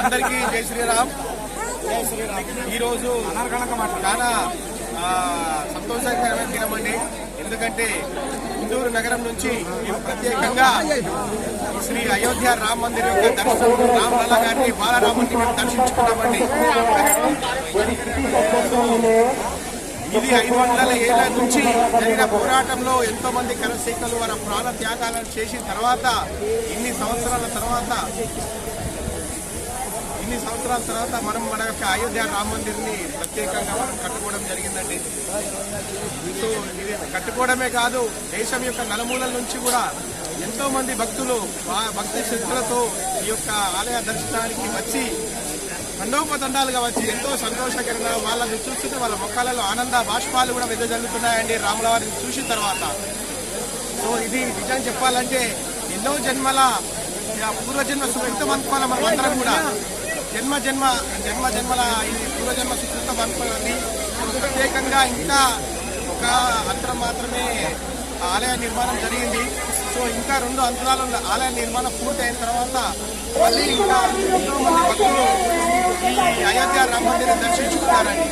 అందరికీ జై శ్రీరామ్. ఈరోజు చాలా సంతోషకరమైన దినం అండి. ఎందుకంటే ఇందూరు నగరం నుంచి మేము ప్రత్యేకంగా శ్రీ అయోధ్య రామ మందిర్ యొక్క దర్శనం రామలల్ల గారిని బాలరాముని మేము దర్శించుకున్నామండి. ఇది ఐదు వందల ఏళ్ళ నుంచి జరిగిన పోరాటంలో ఎంతో మంది కరసేకలు వారి ప్రాణ త్యాగాలను చేసిన తర్వాత ఇన్ని సంవత్సరాల తర్వాత ఇన్ని సంవత్సరాల తర్వాత మనం మన యొక్క అయోధ్య రామ మందిర్ని ప్రత్యేకంగా మనం కట్టుకోవడం జరిగిందండి. సో ఇది కట్టుకోవడమే కాదు దేశం యొక్క నలుమూలల నుంచి కూడా ఎంతో మంది భక్తులు భక్తి శక్తులతో ఈ యొక్క ఆలయ దర్శనానికి వచ్చి తండోపతండాలుగా వచ్చి ఎంతో సంతోషకరంగా వాళ్ళని చూస్తుంటే వాళ్ళ ముఖాలలో ఆనంద బాష్పాలు కూడా వెదజల్లుతున్నాయండి రాముల వారిని చూసిన తర్వాత. సో ఇది నిజం చెప్పాలంటే ఎన్నో జన్మల పూర్వజన్మ సుకృతం అనుకోవాలి మనం అందరం కూడా జన్మ జన్మ జన్మ జన్మల ఇది పూర్వజన్మ సుకృతం అనుకోవాలి ప్రత్యేకంగా ఇంకా ఒక అంతరం మాత్రమే ఆలయ నిర్మాణం జరిగింది. సో ఇంకా రెండు అంతరాలు ఆలయ నిర్మాణం పూర్తయిన తర్వాత మళ్ళీ ఇంకా ఎంతో మంది భక్తులు ఈ అయోధ్య రామ మందిరం దర్శించుకున్నారండి